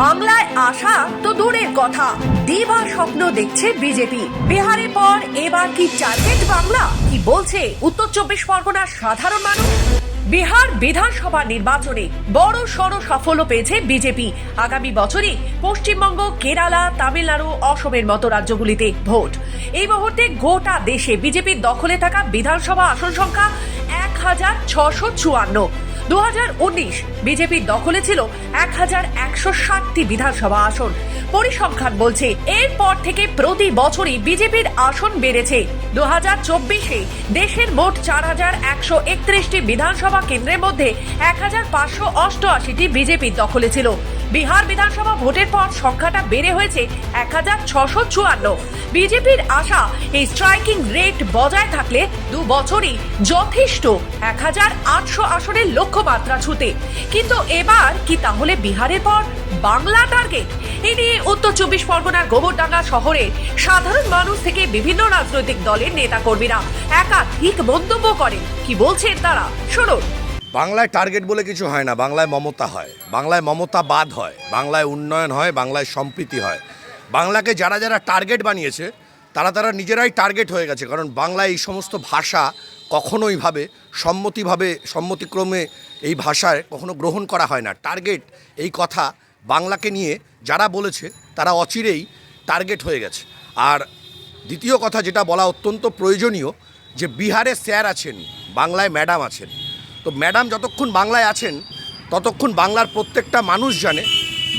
বাংলায় আসা তো দূরের কথা। দিবা স্বপ্ন দেখছে বিজেপি। বিহারের পর এবার কি টার্গেট বাংলা? কি বলছে? উত্তর চব্বিশ পরগনার সাধারণ মানুষ? বিহার বিধানসভা নির্বাচনে বড় সড় সাফল্য পেয়েছে বিজেপি। আগামী বছরই পশ্চিমবঙ্গ, কেরালা, তামিলনাড়ু, অসমের মতো রাজ্যগুলিতে ভোট। এই মুহূর্তে গোটা দেশে বিজেপির দখলে থাকা বিধানসভা আসন সংখ্যা এক হাজার ছশো চুয়ান্ন। দু বিজেপির দখলে ছিল এক হাজার একশো ষাটটি বিধানসভা আসন। পরিসংখ্যান বলছে, এরপর থেকে প্রতি বছরই বিজেপির আসন বেড়েছে। দু হাজার চব্বিশে দেশের মোট চার হাজার একশো একত্রিশটি বিধানসভা কেন্দ্রের মধ্যে এক হাজার পাঁচশো অষ্টআশিটি বিজেপির দখলে ছিল। বিহার বিধানসভা ভোটের পর সংখ্যাটা বেড়ে হয়েছে এক হাজার ছশো চুয়ান্ন। বিজেপির আশা এই স্ট্রাইকিং রেট বজায় থাকলে দু বছরই যথেষ্ট। এক হাজার আটশো আসনের লক্ষ্যমাত্রা ছুতে। কিন্তু এবার কি তাহলে বিহারের পর বাংলা টার্গেট এ নিয়ে উত্তর চব্বিশ পরগনার গোবরডাঙ্গা শহরে সাধারণ মানুষ থেকে বিভিন্ন রাজনৈতিক দলের নেতাকর্মীরা একাধিক মন্তব্য করেন। কি বলছেন তারা? শুনুন। বাংলায় টার্গেট বলে কিছু হয় না, বাংলায় মমতা হয়, বাংলায় মমতা বাদ হয়, বাংলায় উন্নয়ন হয়, বাংলায় সম্প্রীতি হয়। বাংলাকে যারা যারা টার্গেট বানিয়েছে, তারা তারা নিজেরাই টার্গেট হয়ে গেছে। কারণ বাংলায় এই সমস্ত ভাষা কখনোইভাবে সম্মতিভাবে, সম্মতিক্রমে এই ভাষায় কখনো গ্রহণ করা হয় না। টার্গেট এই কথা বাংলাকে নিয়ে যারা বলেছে, তারা অচিরেই টার্গেট হয়ে গেছে। আর দ্বিতীয় কথা যেটা বলা অত্যন্ত প্রয়োজনীয়, যে বিহারে স্যার আছেন, বাংলায় ম্যাডাম আছেন। তো ম্যাডাম যতক্ষণ বাংলায় আছেন, ততক্ষণ বাংলার প্রত্যেকটা মানুষ জানে,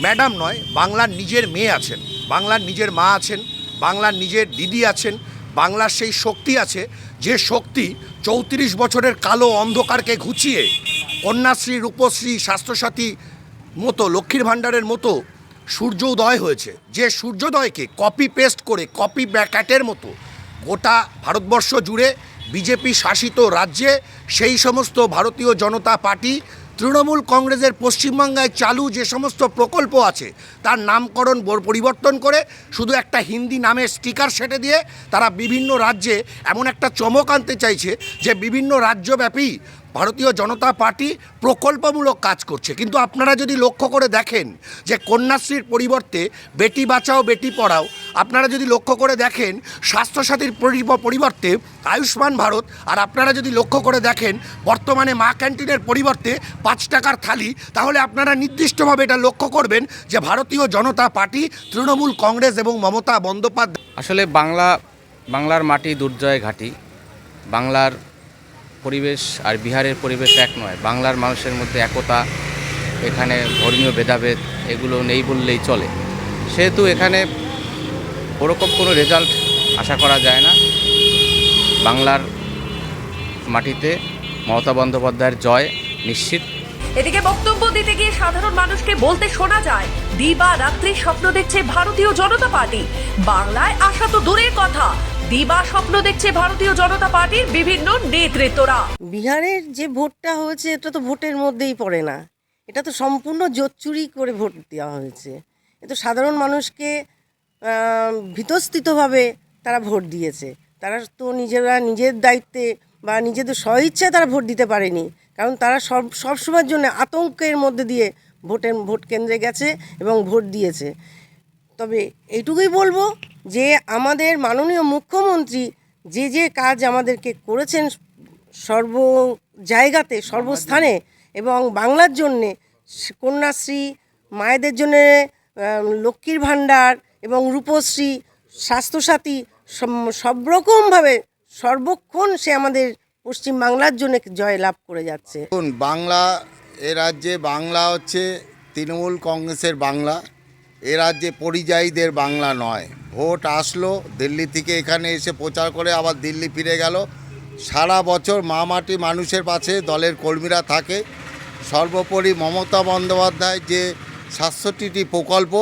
ম্যাডাম নয়, বাংলার নিজের মেয়ে আছেন। বাংলার নিজের মা আছেন, বাংলার নিজের দিদি আছেন, বাংলার সেই শক্তি আছে, যে শক্তি চৌত্রিশ বছরের কালো অন্ধকারকে ঘুচিয়ে কন্যাশ্রী, রূপশ্রী, স্বাস্থ্যসাথী মতো, লক্ষ্মীর ভাণ্ডারের মতো সূর্যোদয় হয়েছে। যে সূর্যোদয়কে কপি পেস্ট করে কপি ব্যাক্যাটের মতো গোটা ভারতবর্ষ জুড়ে বিজেপি শাসিত রাজ্যে সেই সমস্ত ভারতীয় জনতা পার্টি তৃণমূল কংগ্রেসের পশ্চিমবাংলায় চালু যে সমস্ত প্রকল্প আছে, তার নামকরণ পরিবর্তন করে, শুধু একটা হিন্দি নামের স্টিকার সেটে দিয়ে তারা বিভিন্ন রাজ্যে এমন একটা চমক আনতে চাইছে যে বিভিন্ন রাজ্যব্যাপী ভারতীয় জনতা পার্টি প্রকল্পমূলক কাজ করছে। কিন্তু আপনারা যদি লক্ষ্য করে দেখেন যে কন্যাশ্রীর পরিবর্তে বেটি বাঁচাও, বেটি পড়াও, আপনারা যদি লক্ষ্য করে দেখেন স্বাস্থ্যসাথীর পরি- পরিবর্তে আয়ুষ্মান ভারত, আর আপনারা যদি লক্ষ্য করে দেখেন বর্তমানে মা ক্যান্টিনের পরিবর্তে পাঁচ টাকার থালি, তাহলে আপনারা নির্দিষ্টভাবে এটা লক্ষ্য করবেন যে ভারতীয় জনতা পার্টি তৃণমূল কংগ্রেস এবং মমতা বন্দ্যোপাধ্যায় আসলে বাংলা বাংলার মাটি দুর্জয় ঘাটি। বাংলার পরিবেশ আর বিহারের পরিবেশ এক নয়, বাংলার মানুষের মধ্যে একতা, এখানে ধর্মীয় ভেদাভেদ, এগুলো নেই বললেই চলে। সেহেতু এখানে ওরকম কোনো রেজাল্ট আশা করা যায় না। বাংলার মাটিতে মমতা বন্দ্যোপাধ্যায়ের জয় নিশ্চিত। এদিকে বক্তব্য দিতে গিয়ে সাধারণ মানুষকে বলতে শোনা যায়, দিবা রাত্রি স্বপ্ন দেখছে ভারতীয় জনতা পার্টি। বাংলায় আসা তো দূরের কথা দিবা স্বপ্ন দেখছে ভারতীয় জনতা পার্টির বিভিন্ন নেতৃত্বরা। বিহারের যে ভোটটা হয়েছে, এটা তো ভোটের মধ্যেই পড়ে না। এটা তো সম্পূর্ণ জোচ্চুরি করে ভোট দেওয়া হয়েছে। এ তো সাধারণ মানুষকে ভীতস্থিতভাবে তারা ভোট দিয়েছে। তারা তো নিজেরা নিজের দায়িত্বে বা নিজেদের স্বইচ্ছায় তারা ভোট দিতে পারেনি। কারণ তারা সব, সবসময়ের জন্য আতঙ্কের মধ্যে দিয়ে ভোটের, ভোট কেন্দ্রে গেছে এবং ভোট দিয়েছে। তবে এইটুকুই বলব যে আমাদের মাননীয় মুখ্যমন্ত্রী যে যে কাজ আমাদেরকে করেছেন সর্ব জায়গাতে, সর্বস্থানে এবং বাংলার জন্যে কন্যাশ্রী, মায়েদের জন্যে লক্ষ্মীর ভাণ্ডার এবং রূপশ্রী, স্বাস্থ্যসাথী, সব- রকমভাবে সর্বক্ষণ সে আমাদের পশ্চিম বাংলার জন্য জয় লাভ করে যাচ্ছে। বাংলা এ রাজ্যে বাংলা হচ্ছে তৃণমূল কংগ্রেসের বাংলা। এ রাজ্যে পরিযায়ীদের বাংলা নয়। ভোট আসলো, দিল্লি থেকে এখানে এসে প্রচার করে আবার দিল্লি ফিরে গেল। সারা বছর মা মাটি মানুষের পাশে দলের কর্মীরা থাকে। সর্বোপরি মমতা বন্দ্যোপাধ্যায় যে সাতষট্টিটি প্রকল্প,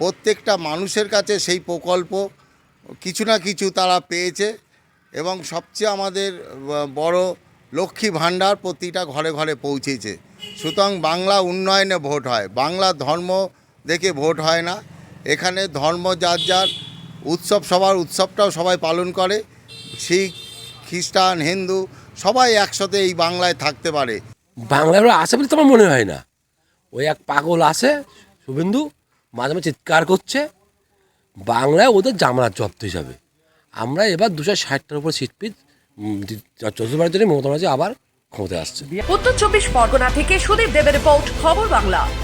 প্রত্যেকটা মানুষের কাছে সেই প্রকল্প কিছু না কিছু তারা পেয়েছে এবং সবচেয়ে আমাদের বড় লক্ষ্মী ভাণ্ডার প্রতিটা ঘরে ঘরে পৌঁছেছে। সুতরাং বাংলা উন্নয়নে ভোট হয়। বাংলা ধর্ম দেখে ভোট হয় না। এখানে ধর্ম যার যার উৎসব সবার উৎসবটাও সবাই পালন করে। শিখ খ্রিস্টান হিন্দু সবাই একসাথে এই বাংলায় থাকতে পারে। বাংলার আসে বলে তোমার মনে হয় না? ওই এক পাগল আছে শুভেন্দু মাঝে মাঝে চিৎকার করছে। বাংলায় ওদের জামলার জব্দ হিসাবে। আমরা এবার দুশো ষাটটার উপর সিট পিট জন্য মমতা আবার ক্ষমতায় আসছে। উত্তর চব্বিশ পরগনা থেকে সুদীপ দেবের রিপোর্ট খবর বাংলা।